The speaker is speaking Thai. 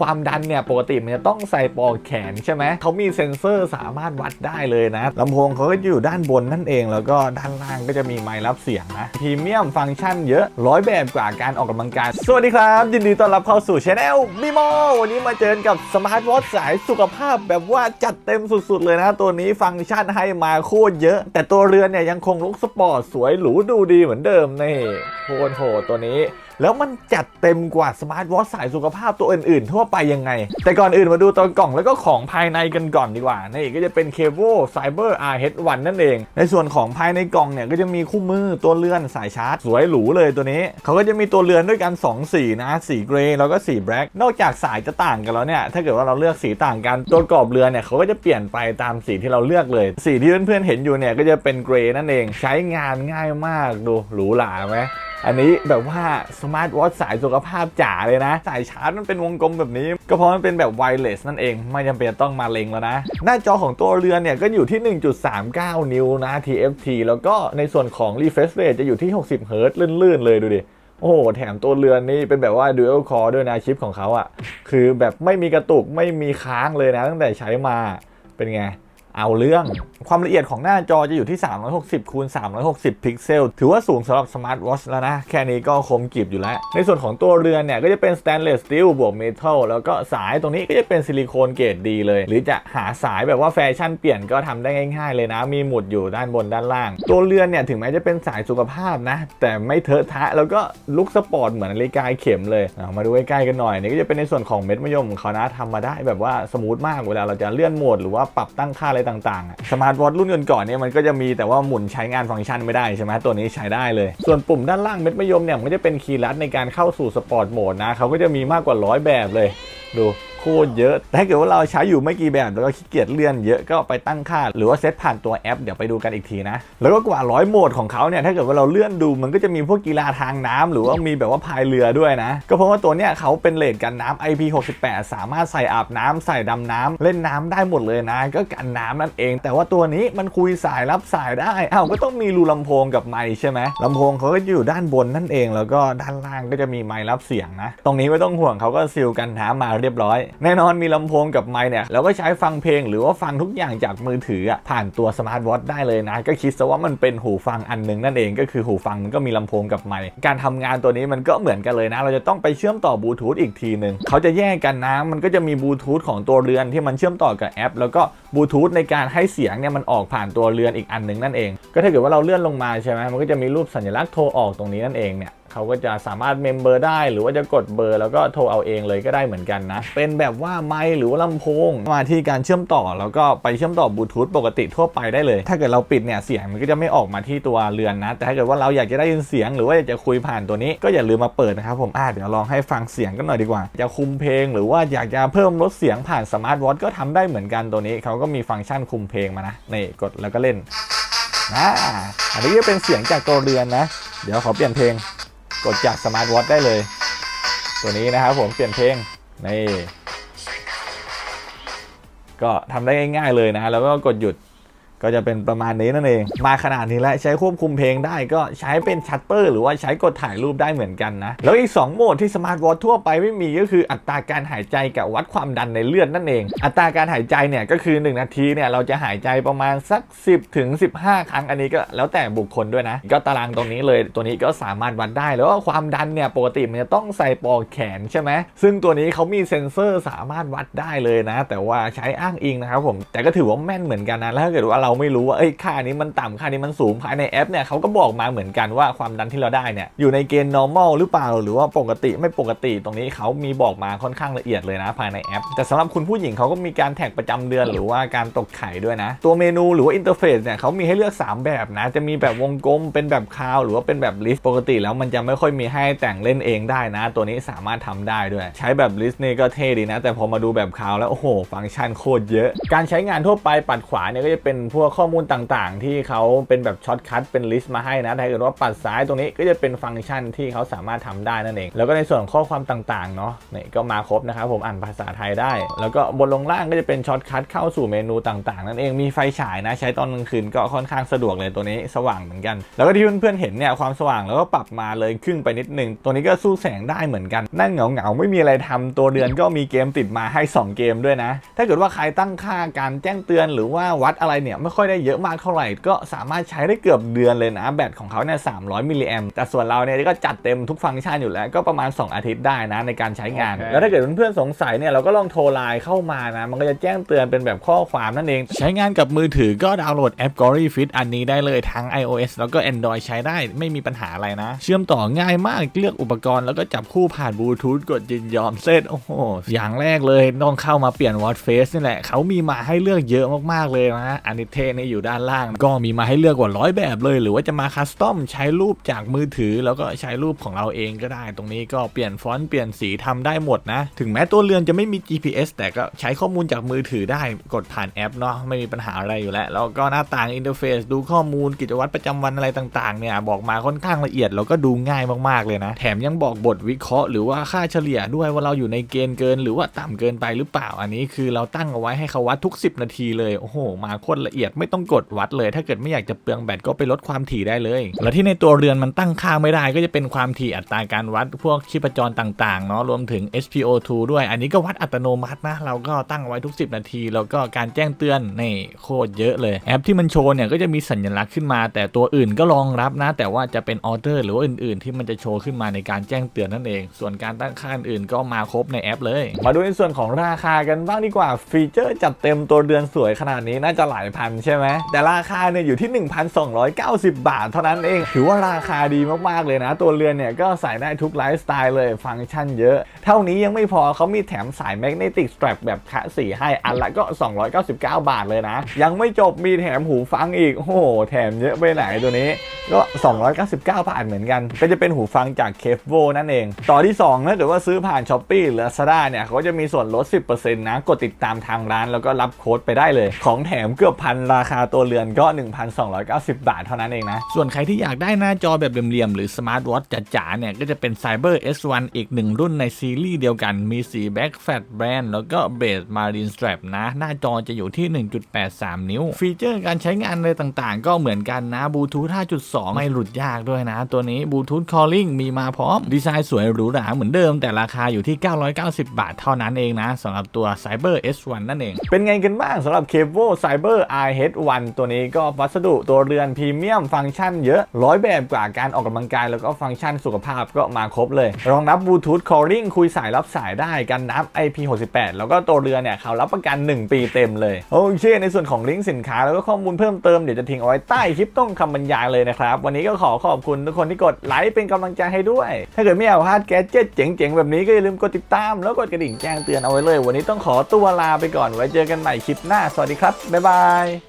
ความดันเนี่ยปกติมันจะต้องใส่ปลอกแขนใช่ไหมเขามีเซ็นเซอร์สามารถวัดได้เลยนะลำโพงเขาก็อยู่ด้านบนนั่นเอง แล้วก็ด้านล่างก็จะมีไมค์รับเสียงนะพรีเมียมฟังก์ชันเยอะร้อยแบบกว่าการออกกำลังกาย สวัสดีครับ ยินดีต้อนรับเข้าสู่ช anel มิโมวันนี้มาเจอกับสมาร์ทวอทสายสุขภาพแบบว่าจัดเต็มสุดๆเลยนะ ตัวนี้ฟังก์ชันให้มาโคตรเยอะ แต่ตัวเรือนเนี่ยยังคงลุกสปอร์ตสวยหรูดูดีเหมือนเดิมนี่โคตรโหดตัวนี้ แล้วมันจัดเต็มกว่าสมาร์ทวอทสายสุขภาพตัวอื่นๆ ทั่วไปยังไง แต่ก่อนอื่นมาดูตัวกล่องแล้วก็ของภายในกันก่อนดีกว่า นี่ก็จะเป็น c a b l e Cyber RH1 นั่นเอง ในส่วนของภายในกล่องเนี่ยก็จะมีคู่มือตัวเลื่อนสายชาร์จ สวยหรูเลยตัวนี้ เขาก็จะมีตัวเรือนด้วยกัน 2 สีนะ สีเกรย์แล้วก็สีแบล็กนอกจากสายจะต่างกันแล้วเนี่ย ถ้าเกิดว่าเราเลือกสีต่างกัน ตัวกรอบเรือนเนี่ยเขาก็จะเปลี่ยนไปตามสีที่เราเลือกเลย สีที่เพื่อนๆเห็นอยู่เนี่ยก็จะเป็นเกรย์นั่นเอง ใช้งานง่ายมากดูหรูหราไหม อันนี้แบบว่าสมาร์ทวอทสายสุขภาพจ๋าเลยนะ สายชาร์จมันเป็นวงกลมแบบนี้ ก็เพราะมันเป็นแบบไวเลสนั่นเอง ไม่จำเป็นต้องมาเล็งแล้วนะ หน้าจอของตัวเรือนเนี่ยก็อยู่ที่ 1.39 นิ้วนะ TFT แล้วก็ในส่วนของ refresh rate จะอยู่ที่ 60 Hz ลื่นๆ เลยดูดิโอ้โห แถมตัวเรือนนี่เป็นแบบว่า dual core ด้วยนะชิปของเขาอะ่ะ คือแบบไม่มีกระตุกไม่มีค้างเลยนะ ตั้งแต่ใช้มาเป็นไง เอาเรื่อง ความละเอียดของหน้าจอจะอยู่ที่ 360คูณ360 พิกเซล ถือว่าสูงสำหรับสมาร์ทวอชแล้วนะ แค่นี้ก็คมกริบอยู่แล้ว ในส่วนของตัวเรือนเนี่ย ก็จะเป็นสแตนเลสสตีลบวกเมทัลแล้วก็สายตรงนี้ก็จะเป็นซิลิโคนเกรดดีเลย หรือจะหาสายแบบว่าแฟชั่นเปลี่ยนก็ทำได้ง่ายๆเลยนะ มีหมุดอยู่ด้านบนด้านล่าง ตัวเรือนเนี่ยถึงแม้จะเป็นสายสุขภาพนะ แต่ไม่เทอะทะแล้วก็ลุกสปอร์ตเหมือนนาฬิกาเข็มเลยามาดูใกล้ๆกันหน่อยนี่ก็จะเป็นในส่วนของเม็ดมะยมของเขานะทำมาได้แบบว่าสมูทมากเวลาเราจะเลื่อนโหมดหรือว่าปรับตั้งค่าอะไรต่างๆสมาร์ทวอทรุ่นก่อนๆเนี่ยมันก็จะมีแต่ว่าหมุนใช้งานฟังก์ชันไม่ได้ใช่ไหมตัวนี้ใช้ได้เลย ส่วนปุ่มด้านล่างเม็ดมะยมเนี่ยมันจะเป็นคีย์ลัดในการเข้าสู่สปอร์ตโหมดนะเขาก็จะมีมากกว่าร้อยแบบเลยดู คตรเยอะแต่ถ้าเกิดว่าเราใช้อยู่ไม่กี่แบบแล้วก็ขี้เกียจเลื่อนเยอะก็ไปตั้งค่า หรือว่าเซตผ่านตัวแอปเดี๋ยวไปดูกันอีกทีนะ แล้วก็กว่าร้อยโหมดของเขาเนี่ยถ้าเกิดว่าเราเลื่อนดูมันก็จะมีพวกกีฬาทางน้ำหรือว่ามีแบบว่าพายเรือด้วยนะ ก็เพราะว่าตัวเนี้ยเขาเป็นเลนกันน้ำ IP68 สามารถใส่อาบน้ำใส่ดำน้ำเล่นน้ำได้หมดเลยนะ ก็กันน้ำนั่นเอง แต่ว่าตัวนี้มันคุยสายรับสายได้อ้าวก็ต้องมีรูลำโพงกับไมค์ใช่ไหมลำโพงเขาก็อยู่ด้านบนนั่นเอง แล้วก็ด้านล่างก็จะมีไมค์รับเสียงนะ ตรงนี้ไม่ต้องห่วงเขาก็ซีลกันน้ำมาเรียบร้อยแน่นอนมีลำโพงกับไมค์เนี่ยเราก็ใช้ฟังเพลงหรือว่าฟังทุกอย่างจากมือถือผ่านตัวสมาร์ทวอทได้เลยนะ ก็คิดซะว่ามันเป็นหูฟังอันหนึ่งนั่นเองก็คือหูฟังมันก็มีลำโพงกับไมค์การทำงานตัวนี้มันก็เหมือนกันเลยนะ เราจะต้องไปเชื่อมต่อบลูทูธอีกทีหนึ่งเขาจะแยกกันนะมันก็จะมีบลูทูธของตัวเรือนที่มันเชื่อมต่อกับแอป แล้วก็บลูทูธในการให้เสียงเนี่ยมันออกผ่านตัวเรือนอีกอันหนึ่งนั่นเอง ก็ถ้าเกิดว่าเราเลื่อนลงมาใช่ไหมมันก็จะมีรูปสัญลักษณ์โทรออกตรงนี้นั่นเองเนี่ย เขาก็จะสามารถเมมเบอร์ได้ หรือว่าจะกดเบอร์แล้วก็โทรเอาเองเลยก็ได้เหมือนกันนะ เป็นแบบว่าไมค์หรือว่าลำโพง มาที่การเชื่อมต่อแล้วก็ไปเชื่อมต่อบลูทูธปกติทั่วไปได้เลย ถ้าเกิดเราปิดเนี่ยเสียงมันก็จะไม่ออกมาที่ตัวเรือนนะ แต่ถ้าเกิดว่าเราอยากจะได้ยินเสียง หรือว่าอยากจะคุยผ่านตัวนี้ก็อย่าลืมมาเปิดนะครับผมอ่าเดี๋ยวลองให้ฟังเสียงกันหน่อยดีกว่าจะคุมเพลง หรือว่าอยากจะเพิ่มลดเสียงผ่านสมาร์ทวอทก็ทำได้เหมือนกันตัวนี้เขาก็มีฟังก์ชันคุมเพลงมานะนี่กดแล้วก็เล่นอ่าอันนี้ก็เป็นเสียงจากตัวเรือนนะ เดี๋ยวขอเปลี่ยนเพลง กดจากสมาร์ทวอทได้เลย ตัวนี้นะครับผมเปลี่ยนเพลงนี่ก็ทำได้ง่ายๆเลยนะแล้วก็กดหยุด ก็จะเป็นประมาณนี้นั่นเอง มาขนาดนี้แล้วใช้ควบคุมเพลงได้ก็ใช้เป็นชัตเตอร์หรือว่าใช้กดถ่ายรูปได้เหมือนกันนะ แล้วอีก 2 โหมดที่สมาร์ทวอททั่วไปไม่มีก็คืออัตราการหายใจกับวัดความดันในเลือดนั่นเอง อัตราการหายใจเนี่ยก็คือ 1 นาทีเนี่ยเราจะหายใจประมาณสัก 10ถึง15 ครั้งอันนี้ก็แล้วแต่บุคคลด้วยนะ ก็ตารางตรงนี้เลยตัวนี้ก็สามารถวัดได้แล้วก็ความดันเนี่ยปกติมันจะต้องใส่ปลอกแขนใช่ไหมซึ่งตัวนี้เขามีเซ็นเซอร์สามารถวัดได้เลยนะ แต่ว่าใช้อ้างอิงนะครับผมแต่ก็ถือว่าแม่นเหมือนกันนะแล้วถ้าเกิดว่าเราไม่รู้ว่าเอ้ยค่านี้มันต่ำค่านี้มันสูงภายในแอปเนี่ยเขาก็บอกมาเหมือนกันว่าความดันที่เราได้เนี่ยอยู่ในเกณฑ์ normal หรือเปล่า หรือว่าปกติไม่ปกติตรงนี้เขามีบอกมาค่อนข้างละเอียดเลยนะภายในแอป แต่สำหรับคุณผู้หญิงเขาก็มีการแท็กประจำเดือนหรือว่าการตกไข่ด้วยนะ ตัวเมนูหรือว่าอินเทอร์เฟซเนี่ยเขามีให้เลือก 3 แบบนะ จะมีแบบวงกลมเป็นแบบคาวหรือว่าเป็นแบบลิสต์ปกติแล้วมันจะไม่ค่อยมีให้แต่งเล่นเองได้นะ ตัวนี้สามารถทำได้ด้วย ใช้แบบลิสต์นี่ก็เท่ดีนะ แต่พอมาดูแบบคาวแล้วโอ้โห ฟังก์ชันโคตรเยอะ การใช้งานทั่วไปปัดขวาเนี่ยก็จะเป็นพวกข้อมูลต่างๆ ที่เขาเป็นแบบช็อตคัทเป็นลิสต์มาให้นะถ้าเกิดว่าปัดซ้ายตรงนี้ก็จะเป็นฟังก์ชันที่เขาสามารถทำได้นั่นเอง แล้วก็ในส่วนข้อความต่างๆเนาะนี่ก็มาครบนะครับผมอ่านภาษาไทยได้ แล้วก็บนลงล่างก็จะเป็นช็อตคัทเข้าสู่เมนูต่างๆ นั่นเองมีไฟฉายนะใช้ตอนกลางคืนก็ค่อนข้างสะดวกเลยตัวนี้สว่างเหมือนกัน แล้วก็ที่เพื่อนๆเห็นเนี่ยความสว่างแล้วก็ปรับมาเลยครึ่งไปนิดนึงตัวนี้ก็สู้แสงได้เหมือนกัน นั่งเหงาๆไม่มีอะไรทำตัวเดือนก็มีเกมติดมาให้ 2 เกมด้วยนะ ถ้าเกิดว่าใครตั้งค่าการแจ้งเตือนหรือว่าวัดอะไรเนี่ยไม่ค่อยได้เยอะมากเท่าไหร่ ก็สามารถใช้ได้เกือบเดือนเลยนะแบตของเขาเนี่ย300มิลลิแอมแต่ส่วนเราเนี่ยก็จัดเต็มทุกฟังก์ชันอยู่แล้วก็ประมาณ 2 อาทิตย์ได้นะในการใช้งานโอเคแล้วถ้าเกิดเพื่อนๆสงสัยเนี่ยเราก็ลองโทรไลน์เข้ามานะมันก็จะแจ้งเตือนเป็นแบบข้อความนั่นเอง ใช้งานกับมือถือก็ดาวน์โหลดแอป g o r y Fit อันนี้ได้เลยทั้ง iOS แล้วก็ Android ใช้ได้ไม่มีปัญหาอะไรนะ เชื่อมต่อง่ายมากเลือกอุปกรณ์แล้วก็จับคู่ผ่านบลูทูธกดยินยอมเสร็จโอ้โหอย่างแรกเลยต้องเข้ามาเปลี่ยน Watch Face นี่แหละเขามีมาให้เลือกเยอะมากๆเลยนะอันนี้เทนี่อยู่ด้านล่าง ก็มีมาให้เลือกกว่าร้อยแบบเลย หรือว่าจะมาคัสตอมใช้รูปจากมือถือ แล้วก็ใช้รูปของเราเองก็ได้ ตรงนี้ก็เปลี่ยนฟอนต์เปลี่ยนสีทำได้หมดนะ ถึงแม้ตัวเรือนจะไม่มี GPS แต่ก็ใช้ข้อมูลจากมือถือได้กดผ่านแอปเนาะไม่มีปัญหาอะไรอยู่แล้ว แล้วก็หน้าต่างอินเทอร์เฟซดูข้อมูลกิจวัตรประจำวันอะไรต่างๆเนี่ยบอกมาค่อนข้างละเอียดแล้วก็ดูง่ายมากๆเลยนะ แถมยังบอกบทวิเคราะห์หรือว่าค่าเฉลี่ยด้วยว่าเราอยู่ในเกณฑ์เกิน หรือว่าต่ำเกินไปหรือเปล่าอันนี้คือเราตั้งเอาไว้ให้เขาวัดทุก 10 นาทีเลยโอ้โหมาโคตรละเอียดไม่ต้องกดวัดเลย ถ้าเกิดไม่อยากจะเปลืองแบตก็ไปลดความถี่ได้เลย แล้วที่ในตัวเรือนมันตั้งค่าไม่ได้ ก็จะเป็นความถี่อัตราการวัดพวกชีพจรต่างๆเนาะรวมถึง SPO2 ด้วย อันนี้ก็วัดอัตโนมัตินะ เราก็ตั้งไว้ทุก 10 นาที แล้วก็การแจ้งเตือนนี่โคตรเยอะเลยแอปที่มันโชว์เนี่ยก็จะมีสัญลักษณ์ขึ้นมา แต่ตัวอื่นก็รองรับนะ แต่ว่าจะเป็นออเดอร์หรือว่าอื่น ๆ ที่มันจะโชว์ขึ้นมาในการแจ้งเตือนนั่นเอง ส่วนการตั้งค่าอื่นๆก็มาครบในแอปเลย มาดูในส่วนของราคากันบ้างดีกว่าฟีเจอร์จัดเต็มตัวเดือนสวยขนาดนี้น่าจะหลายพันใช่ไหมแต่ราคาเนี่ยอยู่ที่ 1,290 บาท เท่านั้นเองถือว่าราคาดีมากๆเลยนะ ตัวเรือนเนี่ยก็ใส่ได้ทุกไลฟ์สไตล์เลยฟังก์ชันเยอะ เท่านี้ยังไม่พอเขามีแถมสายแมกเนติกสตร p แบบคะสีให้อันละก็ 299 บาทเลยนะ ยังไม่จบมีแถมหูฟังอีกโอ้โหแถมเยอะไปไหนตัวนี้ก็ 299 บาทเหมือนกัน ก็จะเป็นหูฟังจากเคฟโวนั่นเอง ต่อที่2ถ้าเกิดว่าซื้อผ่าน s h อ p e e หรือ Lazada เนี่ยเขาจะมีส่วนลด 10%นะกดติดตามทางร้านแล้วก็รับโค้ดไปได้เลย ของแถมเกือบพันราคาตัวเรือนก็ 1,290 บาทเท่านั้นเองนะ ส่วนใครที่อยากได้หน้าจอแบบเหลี่ยมๆ หรือสมาร์ทวอทจ๋าๆ เนี่ย ก็จะเป็น Cyber S1 อีกหนึ่งรุ่นในซีรีส์เดียวกัน มีสีแบ็กแฟตแบรนด์แล้วก็เบสมารีนส t ตร p นะ หน้าจอจะอยู่ที่ 1.83 นิ้ว ฟีเจอร์การใช้งานอะไรต่างๆ ก็เหมือนกันนะบลูทูธ5.2 ไม่หลุดยากด้วยนะ ตัวนี้บลูทูธคอลลิ่งมีมาพร้อม ดีไซน์สวยหรูหราเหมือนเดิม แต่ราคาอยู่ที่ 990 บาทเท่านั้นเองนะสำหรับตัว Cyber S1 นั่นเอง เป็นไงกันบ้างสำหรับ c a b l e Cyber H1 ตัวนี้ก็วัสดุตัวเรือนพรีเมียมฟังก์ชันเยอะร้อยแบบกว่าการออกกำลังกาย แล้วก็ฟังก์ชันสุขภาพก็มาครบเลย รองรับบลูทูธ calling คุยสายรับสายได้กันนับ IP68 แล้วก็ตัวเรือนเนี่ยเขารับประกัน 1 ปีเต็มเลยโอเคในส่วนของลิงก์สินค้าแล้วก็ข้อมูลเพิ่มเติมเดี๋ยวจะทิ้งเอาไว้ใต้คลิปต้องคำบรรยายเลยนะครับ วันนี้ก็ขอขอบคุณทุกคนที่กดไลค์เป็นกำลังใจให้ด้วย ถ้าเกิดไม่อยากพลาดแกดเจ็ตเจ๋งๆ แบบนี้ก็อย่าลืมกดติดตาม แล้วกดกระดิ่งแจ้งเตือนเอาไว้เลย วันนี้ต้องขอตัวลาไปก่อนไว้เจอกันใหม่คลิปหน้าสวัสดีครับบ๊ายบาย